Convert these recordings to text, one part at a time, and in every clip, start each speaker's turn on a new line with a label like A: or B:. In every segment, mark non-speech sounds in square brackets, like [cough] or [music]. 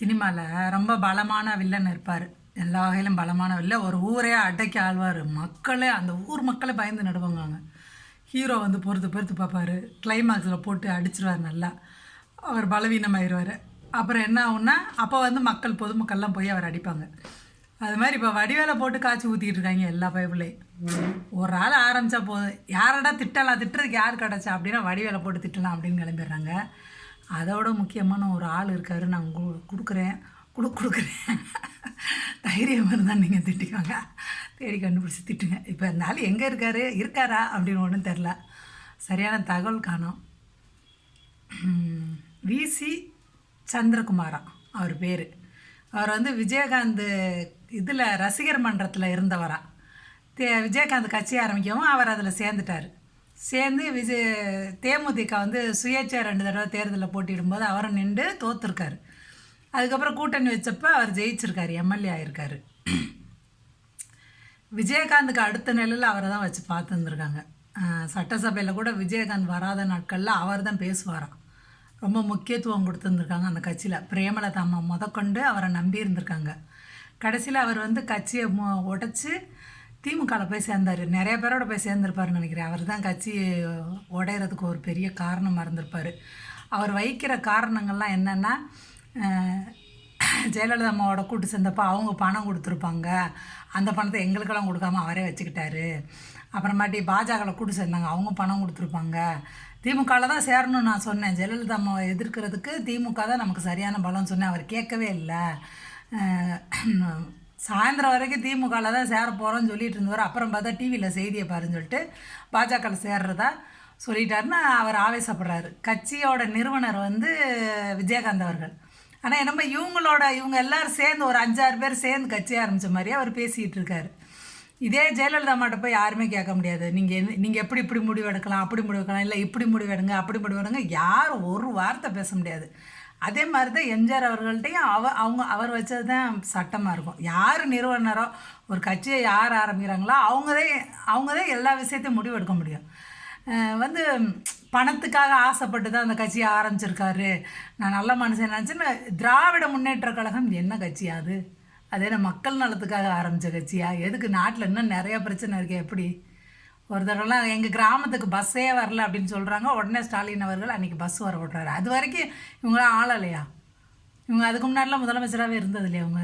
A: சினிமாவில் ரொம்ப பலமான வில்லன் இருப்பார். எல்லா வகையிலும் பலமான வில்லன் ஒரு ஊரே அடைக்க ஆழ்வார் மக்களே அந்த ஊர் மக்களே பயந்து நடுவாங்க ஹீரோ வந்து பொறுத்து பொறுத்து பார்ப்பார். கிளைமாக்ஸில் போட்டு அடிச்சிருவார் நல்லா. அவர் பலவீனமாயிடுவார் அப்புறம் என்ன ஆகும்னா அப்போ வந்து மக்கள் பொதுமக்கள்லாம் போய் அவர் அடிப்பாங்க. அது மாதிரி இப்போ வடிவேலை போட்டு காய்ச்சி ஊற்றிக்கிட்டு இருக்காங்க எல்லா பைபிளையும் ஒரு ஆள் ஆரம்பித்தா போதும். யாரடா திட்டலாம்? திட்டுறதுக்கு யார் கிடச்சா அப்படின்னா வடிவேலை போட்டு திட்டலாம் அப்படின்னு கிளம்பிடுறாங்க. அதோட முக்கியமான ஒரு ஆள் இருக்காரு நான் கொடுக்குறேன். கொடு கொடுக்குறேன். தைரியம் இருந்தால் நீங்கள் திட்டிக்கோங்க. தேடி கண்டுபிடிச்சி திட்டுங்க. இப்போ இருந்தாலும் ஆள் எங்கே இருக்காரு? இருக்காரா? அப்படின்னு ஒன்றும் தெரில சரியான தகவல் காணும். விசி சந்திரகுமாரா அவர் பேர். அவர் வந்து விஜயகாந்த் இதில் ரசிகர் மன்றத்தில் இருந்தவரா. தே விஜயகாந்த் கட்சி ஆரம்பிக்கவும் அவர் அதில் சேர்ந்துட்டார். சேர்ந்து விஜய் தேமுதிக வந்து சுயேட்சை ரெண்டு தடவை தேர்தலில் போட்டியிடும்போது அவரை நின்று தோற்றுருக்காரு அதுக்கப்புறம் கூட்டணி வச்சப்போ அவர் ஜெயிச்சிருக்காரு எம்எல்ஏ ஆயிருக்காரு. விஜயகாந்துக்கு அடுத்த நிலையில் அவரை தான் வச்சு பார்த்துருந்துருக்காங்க சட்டசபையில் கூட விஜயகாந்த் வராத நாட்களில் அவர் தான் பேசுவாராம். ரொம்ப முக்கியத்துவம் கொடுத்துருந்துருக்காங்க அந்த கட்சியில். பிரேமலதா அம்மா முதற்கொண்டு அவரை நம்பி இருந்திருக்காங்க. கடைசியில் அவர் வந்து கட்சியை உடச்சி திமுகவில் போய் சேர்ந்தார். நிறைய பேரோட போய் சேர்ந்துருப்பாருன்னு நினைக்கிறேன். அவர் தான் கட்சி உடையிறதுக்கு ஒரு பெரிய காரணமாக இருந்திருப்பார். அவர் வைக்கிற காரணங்கள்லாம் என்னென்னா ஜெயலலிதா அம்மாவோட கூட்டு சேர்ந்தப்போ அவங்க பணம் கொடுத்துருப்பாங்க. அந்த பணத்தை எங்களுக்கெல்லாம் கொடுக்காம அவரே வச்சுக்கிட்டாரு. அப்புறமாட்டி பாஜகவில் கூட்டு சேர்ந்தாங்க. அவங்க பணம் கொடுத்துருப்பாங்க. திமுகவில் தான் சேரணும்னு நான் சொன்னேன். ஜெயலலிதா அம்மாவை எதிர்க்கிறதுக்கு திமுக தான் நமக்கு சரியான பலம்னு சொன்னேன். அவர் கேட்கவே இல்லை. சாயந்தரம் வரைக்கும் திமுகவில் தான் சேர போகிறோன்னு சொல்லிட்டு இருந்தவர். அப்புறம் பார்த்தா டிவியில் செய்தியை பாருன்னு சொல்லிட்டு பாஜகவில் சேர்றதா சொல்லிட்டாருன்னு அவர் ஆவேசப்படுறாரு. கட்சியோட நிறுவனர் வந்து விஜயகாந்த் அவர்கள். ஆனால் என்னமோ இவங்களோட இவங்க எல்லாரும் சேர்ந்து ஒரு அஞ்சாறு பேர் சேர்ந்து கட்சி ஆரம்பித்த மாதிரியே அவர் பேசிகிட்டு இருக்காரு. இதே ஜெயலலிதா மாட்ட போய் யாருமே கேட்க முடியாது. நீங்கள் நீங்கள் எப்படி இப்படி முடிவு எடுக்கலாம் அப்படி முடிவு எடுக்கலாம் இல்லை இப்படி முடிவு எடுங்க அப்படி முடிவு எடுங்க. யாரும் ஒரு வார்த்தை பேச முடியாது. அதே மாதிரி தான் எம்ஜிஆர் அவர்கள்ட்டையும் அவ அவங்க அவர் வச்சது தான் சட்டமாக இருக்கும். யார் நிறுவனரோ ஒரு கட்சியை யார் ஆரம்பிக்கிறாங்களோ அவங்க தான் அவங்க தான் எல்லா விஷயத்தையும் முடிவெடுக்க முடியும். வந்து பணத்துக்காக ஆசைப்பட்டு தான் அந்த கட்சியை ஆரம்பிச்சிருக்காரு. நான் நல்ல மனுஷன் நினச்சேன்னு திராவிட முன்னேற்ற கழகம் என்ன கட்சி அது? அது என்ன மக்கள் நலத்துக்காக ஆரம்பித்த கட்சியா? எதுக்கு நாட்டில் இன்னும் நிறையா பிரச்சனை இருக்குது எப்படி? ஒரு தடவைலாம் எங்கள் கிராமத்துக்கு பஸ்ஸே வரல அப்படின்னு சொல்கிறாங்க உடனே ஸ்டாலின் அவர்கள் அன்றைக்கி பஸ் வர விட்றாரு. அது வரைக்கும் இவங்களாம் ஆளலையா? இவங்க அதுக்கு முன்னாடிலாம் முதலமைச்சராகவே இருந்தது இல்லையா இவங்க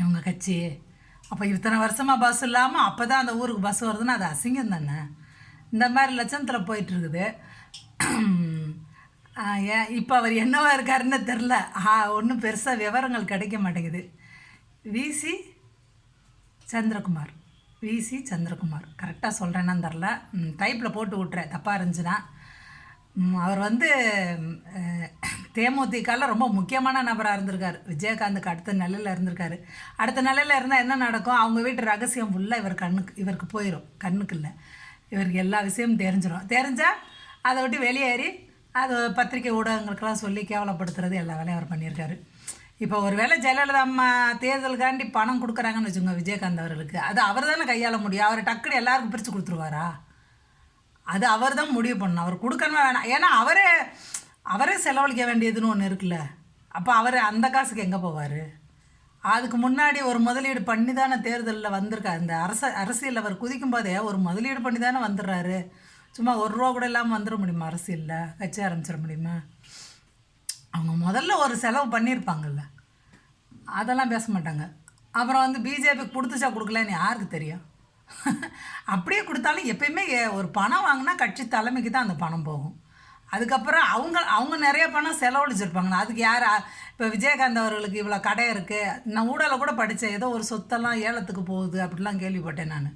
A: இவங்க கட்சி? அப்போ இத்தனை வருஷமாக பஸ் இல்லாமல் அப்போ தான் அந்த ஊருக்கு பஸ் வருதுன்னா அது அசிங்கம் தானே? இந்த மாதிரி லட்சணத்தில் போயிட்டுருக்குது. ஏன் இப்போ அவர் என்னவா இருக்காருன்னு தெரில ஒன்றும் பெருசாக விவரங்கள் கிடைக்க மாட்டேங்குது. விசி சந்திரகுமார். விசி சந்திரகுமார். கரெக்டாக சொல்கிறேன்னு தெரில. டைப்பில் போட்டு விட்றேன் தப்பாக இருந்துச்சுன்னா. அவர் வந்து தேமுதிகவில் ரொம்ப முக்கியமான நபராக இருந்திருக்கார். விஜயகாந்துக்கு அடுத்த நிலையில் இருந்திருக்காரு. அடுத்த நிலையில் இருந்தால் என்ன நடக்கும்? அவங்க வீட்டு ரகசியம் ஃபுல்லாக இவர் கண்ணுக்கு இவருக்கு போயிடும் கண்ணுக்கு இல்லை. இவருக்கு எல்லா விஷயமும் தெரிஞ்சிடும் தெரிஞ்சால் அதை விட்டு வெளியேறி அது பத்திரிக்கை ஊடகங்களுக்கெல்லாம் சொல்லி கேவலப்படுத்துறது எல்லா வேலையும் அவர் பண்ணியிருக்காரு. இப்போ ஒரு வேளை ஜெயலலிதா அம்மா தேர்தலுக்காண்டி பணம் கொடுக்குறாங்கன்னு வச்சுக்கோங்க விஜயகாந்த் அவர்களுக்கு அது அவர் தானே கையாள முடியும்? அவர் டக்குனு எல்லாருக்கும் பிரித்து கொடுத்துருவாரா? அது அவர் தான் முடிவு பண்ணணும். அவர் கொடுக்கணுமே வேணாம். ஏன்னா அவரே அவரே செலவழிக்க வேண்டியதுன்னு ஒன்று இருக்குல்ல. அப்போ அவர் அந்த காசுக்கு எங்கே போவார்? அதுக்கு முன்னாடி ஒரு முதலீடு பண்ணி தானே தேர்தலில் வந்திருக்கா? இந்த அரச அரசியலில் அவர் குதிக்கும் போதே ஒரு முதலீடு பண்ணி தானே வந்துடுறாரு. சும்மா ஒரு ரூபா கூட இல்லாமல் வந்துட முடியுமா? அரசியலில் கட்சி ஆரம்பிச்சிட முடியுமா? அவங்க முதல்ல ஒரு செலவு பண்ணியிருப்பாங்கல்ல. அதெல்லாம் பேச மாட்டாங்க. அப்புறம் வந்து பிஜேபி கொடுத்துச்சா கொடுக்கலன்னு யாருக்கு தெரியும்? [laughs] அப்படியே கொடுத்தாலும் எப்பயுமே ஒரு பணம் வாங்கினா கட்சி தலைமைக்கு தான் அந்த பணம் போகும். அதுக்கப்புறம் அவங்க அவங்க நிறைய பணம் செலவழிச்சிருப்பாங்க அதுக்கு யார் இப்போ விஜயகாந்த் அவர்களுக்கு இவ்வளோ கடை இருக்குது நான் ஊடலில் கூட படித்தேன். ஏதோ ஒரு சொத்தெல்லாம் ஏலத்துக்கு போகுது அப்படிலாம் கேள்விப்பட்டேன் நான்.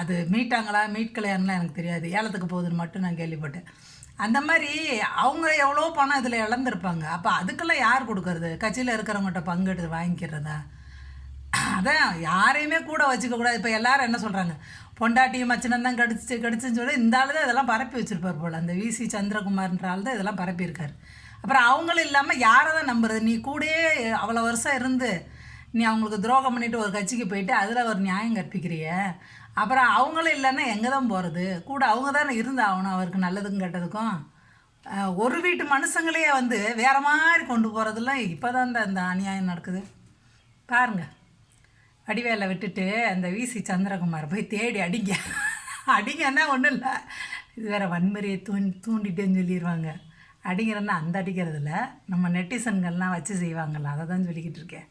A: அது மீட்டாங்களா மீட்கலையான்லாம் எனக்கு தெரியாது. ஏலத்துக்கு போகுதுன்னு மட்டும் நான் கேள்விப்பட்டேன். அந்த மாதிரி அவங்க எவ்வளோ பணம் இதில் இழந்திருப்பாங்க. அப்போ அதுக்கெல்லாம் யார் கொடுக்கறது? கட்சியில் இருக்கிறவங்ககிட்ட பங்கெடுத்து வாங்கிக்கிறதா? அதான் யாரையுமே கூட வச்சுக்கக்கூடாது இப்போ எல்லாரும் என்ன சொல்கிறாங்க பொண்டாட்டியும் மச்சினம் தான் கடிச்சு கடிச்சுன்னு சொல்லி இந்த ஆள் தான் இதெல்லாம் பரப்பி வச்சுருப்பார் போல். அந்த விசி சந்திரகுமார்ன்ற ஆள் தான் இதெல்லாம் பரப்பியிருக்காரு. அப்புறம் அவங்களும் இல்லாமல் யாரை தான் நம்புறது? நீ கூடயே அவ்வளோ வருஷம் இருந்து நீ அவங்களுக்கு துரோகம் பண்ணிட்டு ஒரு கட்சிக்கு போயிட்டு அதில் ஒரு நியாயம் கற்பிக்கிறிய? அப்புறம் அவங்களும் இல்லைன்னா எங்கே தான் போகிறது கூட அவங்க தானே இருந்தாகணும் அவருக்கு நல்லதுக்கும் கெட்டதுக்கும். ஒரு வீட்டு மனுஷங்களையே வந்து வேறு மாதிரி கொண்டு போகிறதெல்லாம் இப்போ தான் இந்த அநியாயம் நடக்குது. பாருங்க. வடிவேலை விட்டுட்டு அந்த விசி சந்திரகுமார் போய் தேடி அடிங்க. அடிங்கன்னா ஒன்றும் இல்லை. இது வேறு வன்முறையை தூண் தூண்டிட்டேன்னு சொல்லிடுவாங்க அடிங்கிறன்னா அந்த அடிக்கிறதுல நம்ம நெட்டிசன்கள்லாம் வச்சு செய்வாங்கல்ல அதை தான் சொல்லிக்கிட்டு இருக்கேன்.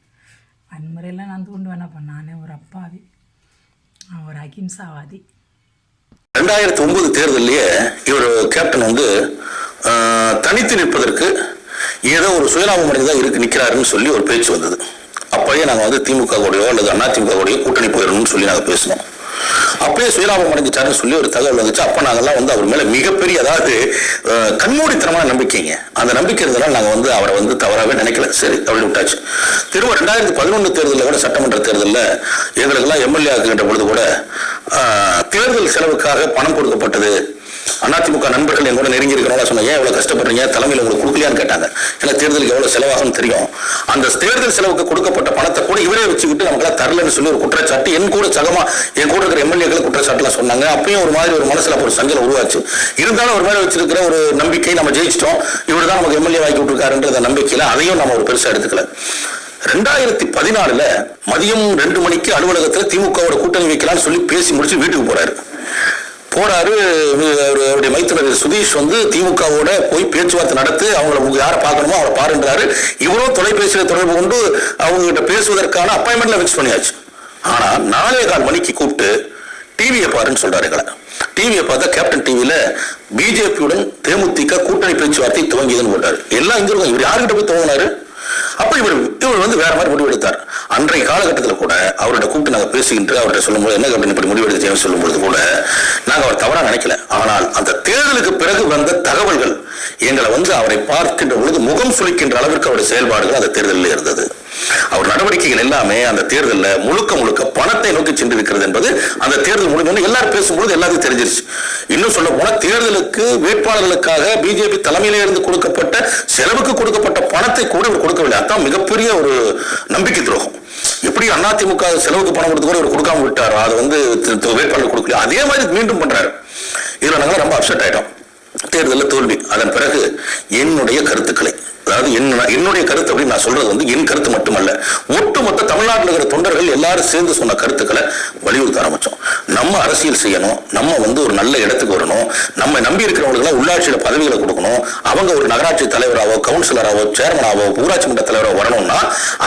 A: வன்முறையெல்லாம் நான் தூண்டு நானே ஒரு அப்பாவி. நான் ஒரு அகிம்சாவாதி.
B: ரெண்டாயிரத்தி ஒன்பது தேர்தலையே இவர் கேப்டன் வந்து தனித்து நிற்பதற்கு ஏதோ ஒரு சுயலாபம் அடைந்ததாக இருக்கு நிற்கிறாருன்னு சொல்லி ஒரு பேச்சு வந்தது. அப்படியே நாங்கள் வந்து திமுக கூடயோ அல்லது அண்ணா கூடயோ கூட்டணி போயிடணும்னு சொல்லி நாங்கள் பேசினோம். அப்பயே சுயலாபம் அடைஞ்சிட்டாருன்னு சொல்லி ஒரு தகவல் வந்துச்சு. அப்போ நாங்கள்லாம் வந்து அவர் மேலே மிகப்பெரிய அதாவது கண்மூடித்தனமான நம்பிக்கைங்க. அந்த நம்பிக்கை இருந்தனால நாங்கள் வந்து அவரை வந்து தவறாகவே நினைக்கல. சரி தவறி விட்டாச்சு. திரும்ப ரெண்டாயிரத்தி பதினொன்று தேர்தலில் கூட சட்டமன்ற தேர்தலில் எங்களுக்கெல்லாம் எம்எல்ஏ ஆக்குகின்ற பொழுது கூட தேர்தல் செலவுக்காக பணம் கொடுக்கப்பட்டது. அதிமுக நண்பர்கள் என் கூட நெருங்கி இருக்கிறவங்க சொன்னாங்க ஏன் கஷ்டப்படுறீங்க? தலைமையில் உங்களுக்கு கொடுக்கலையான்னு கேட்டாங்க. ஏன்னா தேர்தலுக்கு எவ்வளவு செலவாகும்னு தெரியும். அந்த தேர்தல் செலவுக்கு கொடுக்கப்பட்ட பணத்தை கூட இவரே வச்சுக்கிட்டு நமக்கு தரலன்னு சொல்லி ஒரு குற்றச்சாட்டு என் கூட சகமா என் கூட இருக்கிற எம்எல்ஏக்கள் குற்றச்சாட்டுலாம் சொன்னாங்க. அப்பயும் ஒரு மாதிரி ஒரு மனசுல ஒரு சங்கலம் உருவாச்சு. இருந்தாலும் ஒரு மாதிரி வச்சிருக்கிற ஒரு நம்பிக்கை நம்ம ஜெயிச்சிட்டோம். இவர் தான் நமக்கு எம்எல்ஏ வாங்கி விட்டுருக்காருன்ற நம்பிக்கையில அதையும் நம்ம ஒரு பெருசா எடுத்துக்கல. ரெண்டாயிரத்தி பதினாலுல மதியம் ரெண்டு மணிக்கு அலுவலகத்துல திமுகவோட கூட்டணி வைக்கலாம்னு சொல்லி பேசி முடிச்சு வீட்டுக்கு போறாரு. போறாரு அவருடைய மைத்திரர் சுதீஷ் வந்து திமுகவோட போய் பேச்சுவார்த்தை நடத்தி அவங்கள உங்க யாரை பார்க்கணுமோ அவரை பாருன்றாரு. இவரும் தொலைபேசியில தொடர்பு கொண்டு அவங்க கிட்ட பேசுவதற்கான அப்பாயின்மெண்ட்ல ஃபிக்ஸ் பண்ணியாச்சு. ஆனா நாலே கால் மணிக்கு கூப்பிட்டு டிவியை பாருன்னு சொல்றாரு எங்களை. டிவியை பார்த்தா கேப்டன் டிவியில பிஜேபியுடன் தேமுதிக கூட்டணி பேச்சுவார்த்தை துவங்கியதுன்னு போட்டாரு. எல்லாம் இங்க இருக்கும். இவர் யாருக்கிட்ட போய் துவங்கினாரு? அப்ப இவர் இவர் வந்து வேற மாதிரி முடிவு எடுத்தார். அன்றைய காலகட்டத்தில் கூட அவர்கிட்ட கூப்பிட்டு நாங்க பேசுகின்ற அவர்கிட்ட சொல்லும்போது என்ன அப்படின்னு இப்படி முடிவு எடுத்தேன்னு சொல்லும்போது கூட நாங்க அவர் தவறா நினைக்கல. ஆனால் அந்த தேர்தலுக்கு பிறகு வந்த தகவல்கள் எங்களை வந்து அவரை பார்க்கின்ற பொழுது முகம் சுளிக்கின்ற அளவிற்கு அவருடைய செயல்பாடுகள் அந்த தேர்தலில் இருந்தது. அவர் நடவடிக்கைகள் எல்லாமே அந்த தேர்தலில் முழுக்க முழுக்க பணத்தை நோக்கி சென்றிருக்கிறது என்பது அந்த தேர்தல் முடிஞ்சோன்னு எல்லாரும் பேசும்பொழுது எல்லாத்தையும் தெரிஞ்சிருச்சு. இன்னும் சொல்ல போனா தேர்தலுக்கு வேட்பாளர்களுக்காக பிஜேபி தலைமையிலே இருந்து கொடுக்கப்பட்ட செலவுக்கு கொடுக்கப்பட்ட பணத்தை கூட இவர் கொடுக்கவில்லை. அதான் மிகப்பெரிய ஒரு நம்பிக்கை துரோகம். எப்படி அதிமுக செலவுக்கு பணம் கொடுத்து கூட இவர் கொடுக்காம விட்டாரோ அதை வந்து வேட்பாளர் கொடுக்கல. அதே மாதிரி மீண்டும் பண்றாரு. இதுல நாங்கள் ரொம்ப அப்செட் ஆயிட்டோம். தேர்தலில் தோல்வி. அதன் பிறகு என்னுடைய கருத்துக்களை அதாவது என்னுடைய கருத்து அப்படின்னு நான் சொல்றது வந்து என் கருத்து மட்டுமல்ல ஒட்டுமொத்த தமிழ்நாட்டில் இருக்கிற தொண்டர்கள் எல்லாரும் சேர்ந்து சொன்ன கருத்துக்களை வலியுறுத்த ஆரம்பிச்சோம். நம்ம அரசியல் செய்யணும் நம்ம வந்து ஒரு நல்ல இடத்துக்கு வரணும் நம்ம நம்பி இருக்கிறவங்களுக்கு உள்ளாட்சியில் பதவிகளை கொடுக்கணும் அவங்க ஒரு நகராட்சி தலைவராவோ கவுன்சிலராவோ சேர்மனாவோ ஊராட்சி மன்ற தலைவராக வரணும்னா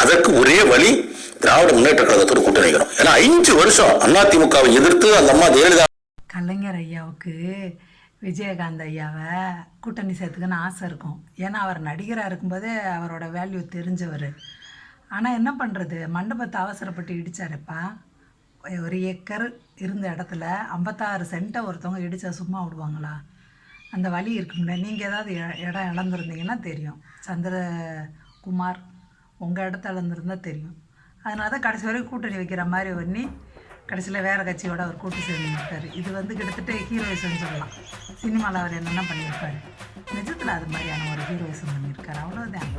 B: அதற்கு ஒரே வழி திராவிட முன்னேற்ற கழகத்தோடு கூட்டணிக்கணும் ஏன்னா அஞ்சு வருஷம் அதிமுகவை எதிர்த்து அந்த அம்மா ஜெயலலிதா
A: கலைஞர் ஐயாவுக்கு விஜயகாந்த் ஐயாவை கூட்டணி சேர்த்துக்குன்னு ஆசை இருக்கும். ஏன்னா அவர் நடிகராக இருக்கும்போதே அவரோட வேல்யூ தெரிஞ்சவர். ஆனால் என்ன பண்ணுறது மண்டபத்தை அவசரப்பட்டு இடித்தாருப்பா ஒரு ஏக்கர் இருந்த இடத்துல ஐம்பத்தாறு சென்ட்டை ஒருத்தவங்க இடித்தா சும்மா விடுவாங்களா? அந்த வழி இருக்கும்ல. நீங்கள் ஏதாவது இடம் இழந்திருந்தீங்கன்னா தெரியும். சந்திரகுமார் உங்கள் இடத்த இழந்திருந்தால் தெரியும். அதனால தான் கடைசி வரைக்கும் கூட்டணி வைக்கிற மாதிரி பண்ணி கடைசியில் வேறு கட்சியோட அவர் கூட்டு சேர்ந்துட்டார் இது வந்து கிட்டத்தட்ட ஹீரோயிசம்னு சொல்லலாம். சினிமாவில் அவர் என்னென்ன பண்ணியிருப்பாரு? நிஜத்தில் அது மாதிரியான ஒரு ஹீரோயிசம் பண்ணியிருக்காரு. அவ்வளோதான்